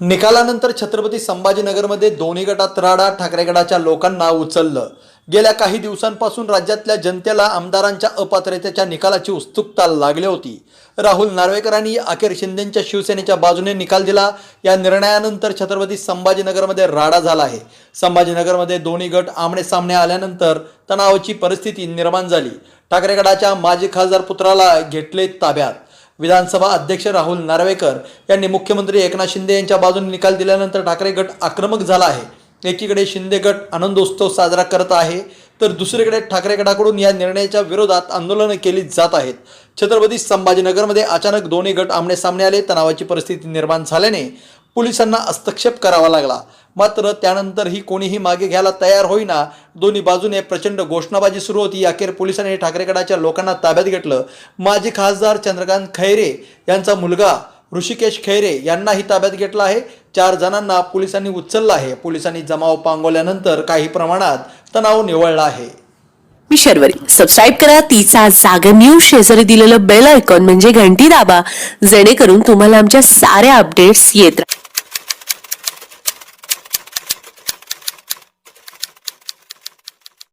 निकालानंतर छत्रपती संभाजीनगरमध्ये दोन्ही गटात राडा ठाकरे गटाच्या लोकांना उचललं. गेल्या काही दिवसांपासून राज्यातल्या जनतेला आमदारांच्या अपात्रतेच्या निकालाची उत्सुकता लागली होती. राहुल नार्वेकरांनी अखेर शिंदेच्या शिवसेनेच्या बाजूने निकाल दिला. या निर्णयानंतर छत्रपती संभाजीनगरमध्ये राडा झाला आहे. संभाजीनगरमध्ये दोन्ही गट आमने सामने आल्यानंतर तणावाची परिस्थिती निर्माण झाली. ठाकरे गटाच्या माजी खासदार पुत्राला घेतले ताब्यात. विधानसभा अध्यक्ष राहुल नार्वेकर यांनी मुख्यमंत्री एकनाथ शिंदे यांच्या बाजूने निकाल दिल्यानंतर ठाकरे गट आक्रमक झाला आहे. एकीकडे शिंदे गट आनंदोत्सव साजरा करत आहे तर दुसरीकडे ठाकरे गटाकडून या निर्णयाच्या विरोधात आंदोलनं केली जात आहेत. छत्रपती संभाजीनगरमध्ये अचानक दोन्ही गट आमने सामने आले तणावाची परिस्थिती निर्माण झाल्याने पोलिसांना हस्तक्षेप करावा लागला. मात्र त्यानंतरही कोणीही मागे घ्यायला तयार होईना दोन्ही बाजूने प्रचंड घोषणाबाजी सुरू होती. अखेर पोलिसांनी ठाकरेगडाच्या लोकांना ताब्यात घेतलं. माजी खासदार चंद्रकांत खैरे यांचा मुलगा ऋषिकेश खैरे यांनाही ताब्यात घेतला आहे. चार जणांना पोलिसांनी उचललं आहे. पोलिसांनी जमाव पांगवल्यानंतर काही प्रमाणात तणाव निवळला आहे. मी शर्वरी. सबस्क्राईब करा. तिचा जागर न्यूज शेजारी दिलेलं बेल आयकॉन म्हणजे घंटी दाबा. जेणेकरून तुम्हाला आमच्या साऱ्या अपडेट्स येत